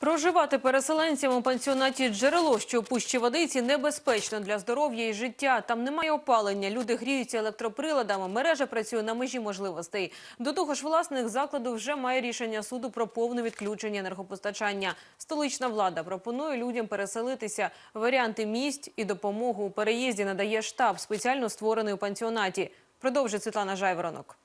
Проживати переселенцям у пансіонаті джерело, що у пущі водиці, небезпечно для здоров'я і життя. Там немає опалення, люди гріються електроприладами, мережа працює на межі можливостей. До того ж, власник закладу вже має рішення суду про повне відключення енергопостачання. Столична влада пропонує людям переселитися. Варіанти місць і допомогу у переїзді надає штаб, спеціально створений у пансіонаті. Продовжить Світлана Жайворонок.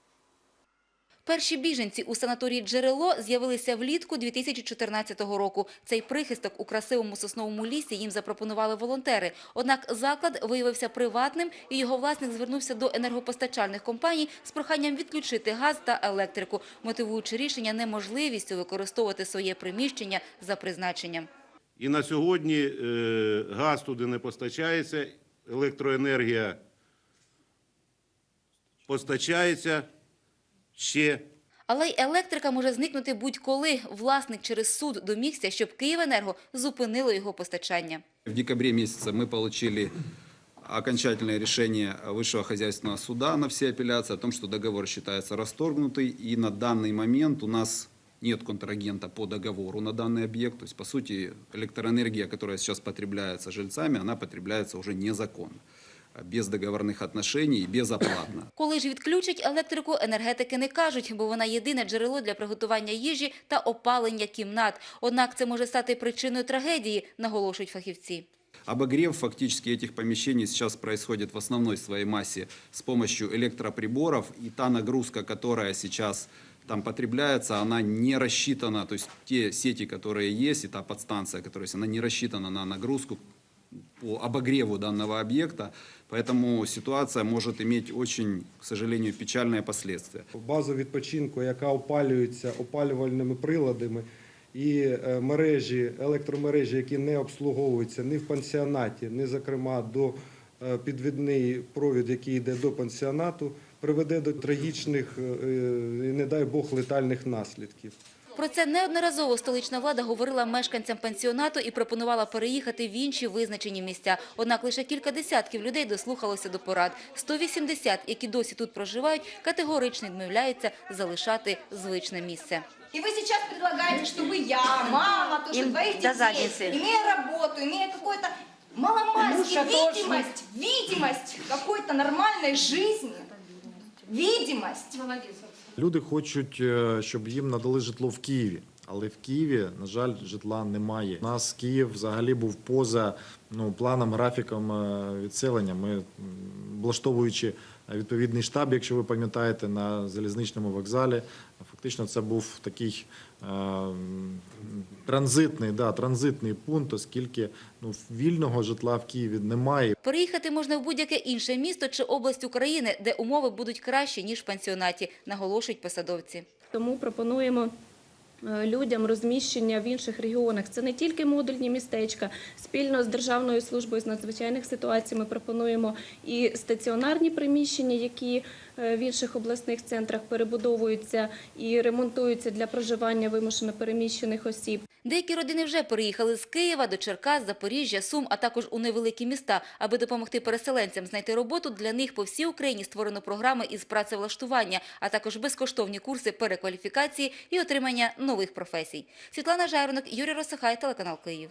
Перші біженці у санаторії «Джерело» з'явилися влітку 2014 року. Цей прихисток у красивому сосновому лісі їм запропонували волонтери. Однак заклад виявився приватним, і його власник звернувся до енергопостачальних компаній з проханням відключити газ та електрику, мотивуючи рішення неможливістю використовувати своє приміщення за призначенням. І на сьогодні е, газ туди не постачається, електроенергія постачається ще Але й електрика може зникнути будь-коли. Власник через суд домігся, щоб «Київенерго» зупинило його постачання. В декабре месяце мы получили окончательное решение Высшего хозяйственного суда на все апелляции о том, что договор считается расторгнутый. И на данный момент у нас нет контрагента по договору на данный объект. То есть, по сути, электроэнергия, которая сейчас потребляется жильцами, она потребляется уже незаконно, без договорных отношений и безоплатно. Коли ж відключать електрику, енергетики не кажуть, бо вона єдине джерело для приготування їжі та опалення кімнат. Однак це може стати причиною трагедії, наголошують фахівці. Обогрев фактически этих помещений сейчас происходит в основной своей массе с помощью электроприборов. И та нагрузка, которая сейчас там потребляется, она не рассчитана, то есть те сети, которые есть, и та подстанция, которая есть, она не рассчитана на нагрузку по обогреву данного объекта. Поэтому ситуация может иметь очень, к сожалению, печальные последствия. базу відпочинку, яка опалюється опалювальними приладами, і е, мережі, електромережі, які не обслуговуються ні в пансіонаті, ні, зокрема, до е, підвідний провід, який йде до пансіонату, приведе до трагічних е, і, не дай Бог, летальних наслідків. Про це неодноразово столична влада говорила мешканцям пансіонату і пропонувала переїхати в інші визначені місця. Однак лише кілька десятків людей дослухалося до порад. 180, які досі тут проживають, категорично відмовляються залишати звичне місце. И вы сейчас предлагаете, чтобы я, мама, тоже Им двоих до детей, задницы. имея работу, имея какой-то маломальский Муж тоже. видимость, видимость какой-то нормальной жизни, видимость. Люди хочуть, е, щоб їм надали житло в Києві. Але в Києві, на жаль, житла немає. У нас Київ взагалі був поза ну, планом, графіком е, відселення. Ми м, облаштовуючи відповідний штаб, якщо ви пам'ятаєте, на залізничному вокзалі. Фактично, це був такий е, транзитний, да, транзитний пункт, оскільки ну, вільного житла в Києві немає. Переїхати можна в будь-яке інше місто чи область України, де умови будуть кращі, ніж в пансіонаті, наголошують посадовці. Тому пропонуємо людям розміщення в інших регіонах. Це не тільки модульні містечка. Спільно з Державною службою з надзвичайних ситуацій ми пропонуємо і стаціонарні приміщення, які е, в інших обласних центрах перебудовуються і ремонтуються для проживання вимушено переміщених осіб. Деякі родини вже переїхали з Києва до Черкас, Запоріжжя, Сум, а також у невеликі міста. Аби допомогти переселенцям знайти роботу, для них по всій Україні створено програми із працевлаштування, а також безкоштовні курси перекваліфікації і отримання нових професій. Світлана Жаринок, Юрій Росихай, телеканал Київ.